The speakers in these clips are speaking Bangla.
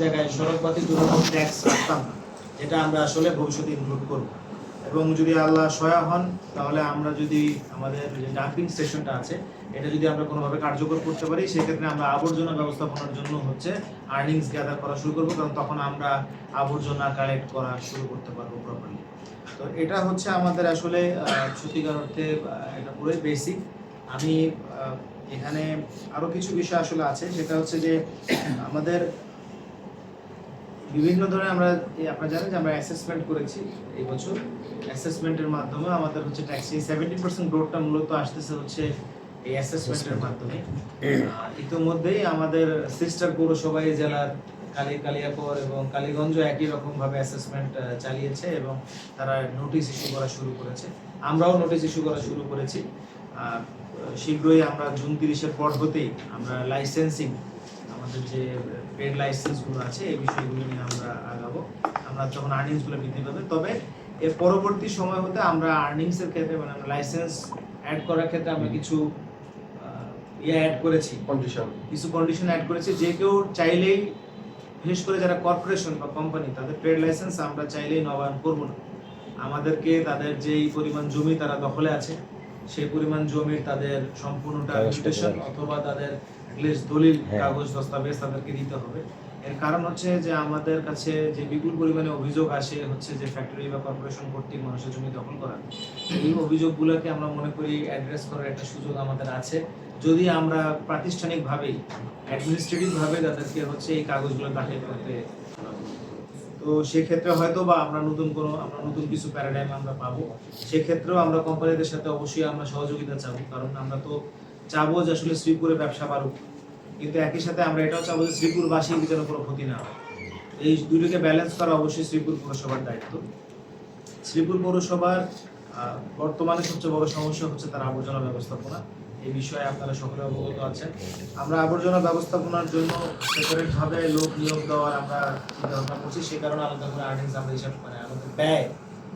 জায়গায় সড়কবাতি দুরকম ট্যাক্স রাখতাম যেটা আমরা আসলে ভবিষ্যতে ইনক্লুড করব। এবং যদি আল্লাহ সয়া হন, তাহলে আমরা যদি আমাদের যে ডাম্পিং স্টেশনটা আছে, এটা যদি আমরা কোনোভাবে কার্যকর করতে পারি, সেক্ষেত্রে আমরা আবর্জনা ব্যবস্থাপনার জন্য হচ্ছে আর্নিংস গ্যাদার করা শুরু করব, কারণ তখন আমরা আবর্জনা কালেক্ট করা শুরু করতে পারব প্রপারলি তো এটা হচ্ছে আমাদের আসলে সত্যিকার অর্থে এটা পুরোই বেসিক আমি এখানে আরও কিছু বিষয় আসলে আছে, সেটা হচ্ছে যে আমাদের বিভিন্ন ধরনের আমরা আপনারা জানেন যে আমরা অ্যাসেসমেন্ট করেছি এই বছর। অ্যাসেসমেন্টের মাধ্যমে আমাদের হচ্ছে ট্যাক্সি সেভেন্টি পার্সেন্ট গ্রোথটা মূলত আসতেছে হচ্ছে এই অ্যাসেসমেন্টের মাধ্যমে। ইতিমধ্যেই আমাদের সিস্টার পৌরসভা জেলার কালী কালিয়াকর এবং কালীগঞ্জ একই রকম ভাবে অ্যাসেসমেন্ট চালিয়েছে এবং তারা নোটিশ ইস্যু করা শুরু করেছে। আমরাও নোটিশ ইস্যু করা শুরু করেছি। আর শীঘ্রই আমরা জুন তিরিশের পর হতেই আমরা লাইসেন্সিং আমাদের যে পেড লাইসেন্সগুলো আছে এই বিষয়গুলো নিয়ে আমরা আগাবো। আমরা যখন আর্নিংসগুলো বৃদ্ধি পাবে তবে এর পরবর্তী সময় হতে আমরা আর্নিংসের ক্ষেত্রে মানে আমরা লাইসেন্স অ্যাড করার ক্ষেত্রে আমরা কিছু ইয়ে অ্যাড করেছি। কন্ডিশন কিছু কন্ডিশন অ্যাড করেছি। যে কেউ চাইলেই বিশেষ করে যারা কর্পোরেশন বা কোম্পানি তাদের ট্রেড লাইসেন্স আমরা চাইলেই নবায়ন করব না। আমাদেরকে তাদের যেই পরিমাণ জমি তারা দখলে আছে সেই পরিমাণ জমির তাদের সম্পূর্ণটা অথবা তাদের লিস্ট দলিল হ্যাঁ। কাগজ দস্তাবেজ তাদেরকে দিতে হবে। এর কারণ হচ্ছে যে আমাদের কাছে যে বিপুল পরিমাণে অভিযোগ আসে হচ্ছে যে ফ্যাক্টরি বা কর্পোরেশন কর্তৃক মানুষের জমি দখল করা। এই অভিযোগগুলোকে আমরা মনে করি অ্যাড্রেস করার একটা সুযোগ আমাদের আছে। যদি আমরা প্রাতিষ্ঠানিকভাবেই অ্যাডমিনিস্ট্রেটিভ ভাবে তাদেরকে হচ্ছে এই কাগজগুলো দাখিল করতে তো সেক্ষেত্রে হয়তো বা আমরা নতুন কোনো আমরা নতুন কিছু প্যারাডাইম আমরা পাবো। সেক্ষেত্রেও আমরা কোম্পানিদের সাথে অবশ্যই আমরা সহযোগিতা চাবো। কারণ আমরা তো চাবো যে আসলে শ্রীপুরে ব্যবসা বাড়ুক। কিন্তু একই সাথে আমরা এটাও চাবো যে শ্রীপুরবাসীর যেন কোনো ক্ষতি না হয়। এই দুটোকে ব্যালেন্স করা অবশ্যই শ্রীপুর পৌরসভার দায়িত্ব। শ্রীপুর পৌরসভার বর্তমানে সবচেয়ে বড় সমস্যা হচ্ছে তার আবর্জনা ব্যবস্থাপনা। এই বিষয়ে আপনারা সকলে অবগত আছেন। আমরা আবর্জনা ব্যবস্থাপনার জন্য সেপারেট ভাবে লোক নিয়োগ দেওয়ার আমরা চিন্তা ভাবনা করছি। সে কারণে আলাদা করে আর্নিংস আমরা হিসাব মানে আমাদের ব্যয়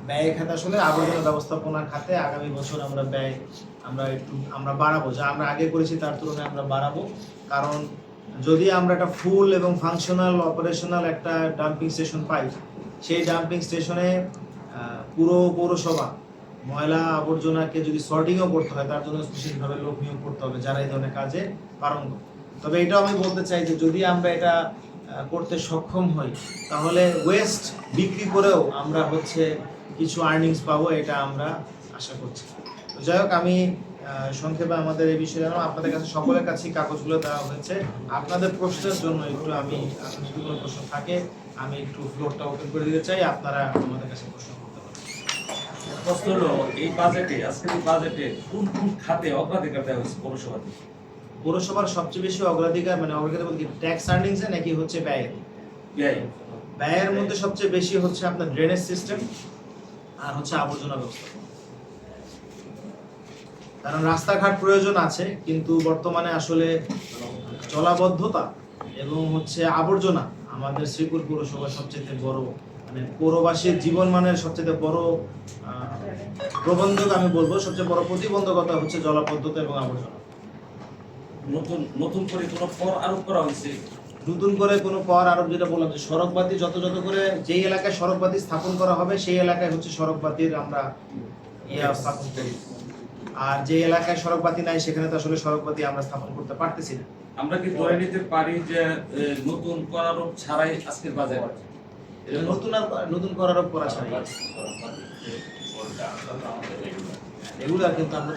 ব্যয় খাতে আসলে আবর্জনা ব্যবস্থাপনা খাতে আগামী বছর আমরা ব্যয় আমরা একটু, আমরা বাড়াবো। যা আমরা আগে করেছি তার তুলনায় আমরা বাড়াবো। কারণ যদি আমরা একটা ফুল এবং ফাংশনাল অপারেশনাল একটা ডাম্পিং স্টেশন পাই, সেই ডাম্পিং স্টেশনে পুরো পৌরসভা ময়লা আবর্জনাকে যদি সর্টিংও করতে হয়, তার জন্য বিশেষভাবে লোক নিয়োগ করতে হবে যারা এই ধরনের কাজে পারঙ্গম তবে এটাও আমি বলতে চাই যে যদি আমরা এটা করতে সক্ষম হই, তাহলে ওয়েস্ট বিক্রি করেও আমরা হচ্ছে কিছু আর্নিংস পাবো এটা আমরা আশা করছি। তো যাই হোক আমি সংক্ষেপে আমাদের এই বিষয়ে জানাব। আপনাদের কাছে সকলের কাছেই কাগজগুলো দেওয়া হয়েছে। আপনাদের প্রশ্নের জন্য একটু আমি যদি কোনো প্রশ্ন থাকে আমি একটু ফ্লোরটা ওপেন করে দিতে চাই। আপনারা আমাদের কাছে প্রশ্ন করতে পারেন। প্রশ্ন হলো এই বাজেটে আজকের এই বাজেটে কোন কোন খাতে অগ্রাধিকার দেওয়া হয়েছে পৌরসভার সবচেয়ে বেশি অগ্রাধিকার মানে অগ্রাধিকার বলতে ট্যাক্স আর্নিংসে নাকি হচ্ছে ব্যয় ব্যয়। ব্যয়ের মধ্যে সবচেয়ে বেশি হচ্ছে আপনার ড্রেনেজ সিস্টেম আর হচ্ছে আবর্জনা ব্যবস্থা। কারণ রাস্তাঘাট প্রয়োজন আছে, কিন্তু বর্তমানে আসলে জলাবদ্ধতা এবং হচ্ছে আবর্জনা আমাদের শ্রীপুর পৌরসভার সবচেয়ে বড় মানে পৌরবাসীর জীবন মানের সবচেয়ে বড় প্রবন্ধক আমি বলব, সবচেয়ে বড় প্রতিবন্ধকতা হচ্ছে জলাবদ্ধতা এবং আবর্জনা। নতুন নতুন করে কোনো কর আরোপ করা হয়েছে? নতুন করে কোনো কর আরোপ যেটা বললাম যে সড়কবাতি যত যত করে যেই এলাকায় সড়কবাতি স্থাপন করা হবে সেই এলাকায় হচ্ছে সড়কবাতির আমরা ইয়ে স্থাপন করি। আর যে এলাকায় সড়কবাতি নাই সেখানে তো আসলে সড়কবাতি আমরা স্থাপন করতে পারতেছি না। আমরা কি ধরে নিতে পারি যে নতুন কর আরোপ ছাড়াই আজকের এটা নতুন আর নতুন কর করা ছাড়া এগুলো কিন্তু আমরা